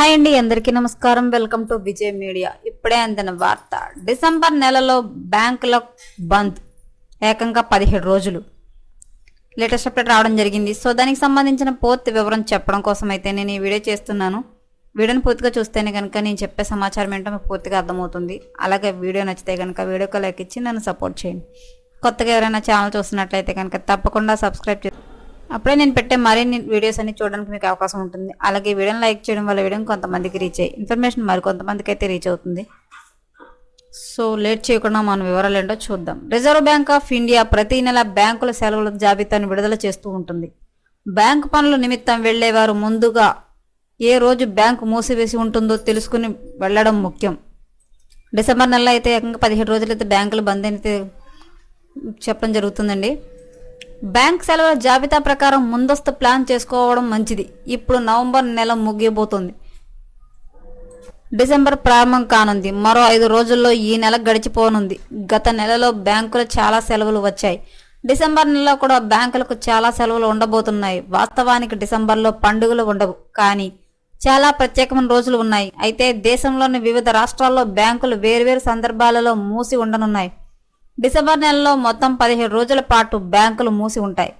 Hi అండి అందరికీ నమస్కారం. Welcome to Vijay media. ఇప్పుడే అందిన వార్త. డిసెంబర్ నెలలో బ్యాంకుల బంద్. ఏకంగా పదిహేడు రోజులు. లేటెస్ట్ అప్డేట్ రావడం జరిగింది. సో దానికి సంబంధించిన పూర్తి వివరం చెప్పడం కోసం అయితే నేను ఈ వీడియో చేస్తున్నాను. వీడియోని పూర్తిగా చూస్తేనే కనుక నేను చెప్పే సమాచారం ఏంటో మీకు పూర్తిగా అర్థమవుతుంది. అలాగే వీడియో నచ్చితే కనుక వీడియోకి లైక్ ఇచ్చి నన్ను సపోర్ట్ చేయండి. కొత్తగా ఎవరైనా ఛానల్ చూస్తున్నట్లయితే కనుక తప్పకుండా సబ్స్క్రైబ్ చేసి అప్పుడే నేను పెట్టే మరిన్ని వీడియోస్ అన్ని చూడడానికి మీకు అవకాశం ఉంటుంది. అలాగే వీడియోని లైక్ చేయడం వల్ల వీడియో కొంతమందికి రీచ్ అయ్యి ఇన్ఫర్మేషన్ మరి కొంతమందికి అయితే రీచ్ అవుతుంది. సో లేట్ చేయకుండా మనం వివరాలు ఏంటో చూద్దాం. రిజర్వ్ బ్యాంక్ ఆఫ్ ఇండియా ప్రతి నెల బ్యాంకుల సెలవుల జాబితాను విడుదల చేస్తూ ఉంటుంది. బ్యాంకు పనుల నిమిత్తం వెళ్ళేవారు ముందుగా ఏ రోజు బ్యాంకు మూసివేసి ఉంటుందో తెలుసుకుని వెళ్ళడం ముఖ్యం. డిసెంబర్ నెలలో అయితే ఏకంగా పదిహేడు రోజులైతే బ్యాంకులు బంద్ అయితే చెప్పడం జరుగుతుందండి. బ్యాంక్ సెలవుల జాబితా ప్రకారం ముందస్తు ప్లాన్ చేసుకోవడం మంచిది. ఇప్పుడు నవంబర్ నెల ముగియబోతోంది. డిసెంబర్ ప్రారంభం కానుంది. మరో ఐదు రోజుల్లో ఈ నెల గడిచిపోనుంది. గత నెలలో బ్యాంకులు చాలా సెలవులు వచ్చాయి. డిసెంబర్ నెలలో కూడా బ్యాంకులకు చాలా సెలవులు ఉండబోతున్నాయి. వాస్తవానికి డిసెంబర్లో పండుగలు ఉండవు. కానీ చాలా ప్రత్యేకమైన రోజులు ఉన్నాయి. అయితే దేశంలోని వివిధ రాష్ట్రాల్లో బ్యాంకులు వేర్వేరు సందర్భాలలో మూసి ఉండనున్నాయి. డిసెంబర్ నెలలో మొత్తం పదిహేడు రోజుల పాటు బ్యాంకులు మూసి ఉంటాయి.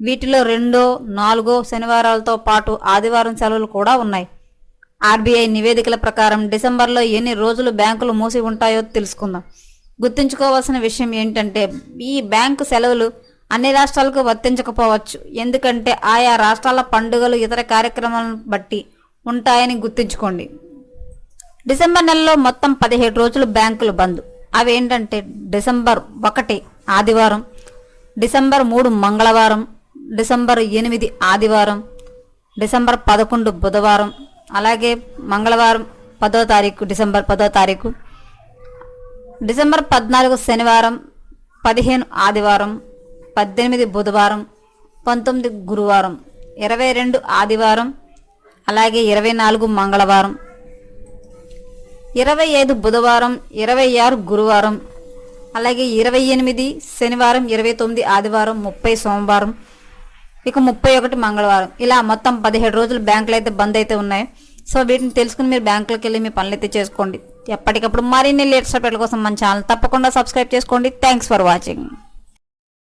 వీటిలో రెండో నాలుగో శనివారాలతో పాటు ఆదివారం సెలవులు కూడా ఉన్నాయి. ఆర్బీఐ నివేదికల ప్రకారం డిసెంబర్లో ఎన్ని రోజులు బ్యాంకులు మూసి ఉంటాయో తెలుసుకుందాం. గుర్తుంచుకోవాల్సిన విషయం ఏంటంటే ఈ బ్యాంకు సెలవులు అన్ని రాష్ట్రాలకు వర్తించకపోవచ్చు. ఎందుకంటే ఆయా రాష్ట్రాల పండుగలు ఇతర కార్యక్రమాలను బట్టి ఉంటాయని గుర్తుంచుకోండి. డిసెంబర్ నెలలో మొత్తం పదిహేడు రోజులు బ్యాంకులు బంద్. అవి ఏంటంటే డిసెంబర్ ఒకటి ఆదివారం డిసెంబర్ మూడు మంగళవారం డిసెంబర్ ఎనిమిది ఆదివారం డిసెంబర్ పదకొండు బుధవారం అలాగే మంగళవారం పదో తారీఖు డిసెంబర్ పదో తారీఖు. డిసెంబర్ పద్నాలుగు శనివారం పదిహేను ఆదివారం పద్దెనిమిది బుధవారం పంతొమ్మిది గురువారం ఇరవై రెండు ఆదివారం అలాగే ఇరవై నాలుగు మంగళవారం. ఇరవై ఐదు బుధవారం ఇరవై ఆరు గురువారం అలాగే ఇరవై ఎనిమిది శనివారం ఇరవై తొమ్మిది ఆదివారం ముప్పై సోమవారం ఇక ముప్పై ఒకటి మంగళవారం. ఇలా మొత్తం పదిహేడు రోజులు బ్యాంకులు అయితే బంద్ అయితే ఉన్నాయి. సో వీటిని తెలుసుకుని మీరు బ్యాంకులకు వెళ్ళి మీ పనులు అయితే చేసుకోండి. ఎప్పటికప్పుడు మరిన్ని లేటెస్ట్ అప్డేట్ల కోసం మన ఛానల్ తప్పకుండా సబ్స్క్రైబ్ చేసుకోండి. Thanks for watching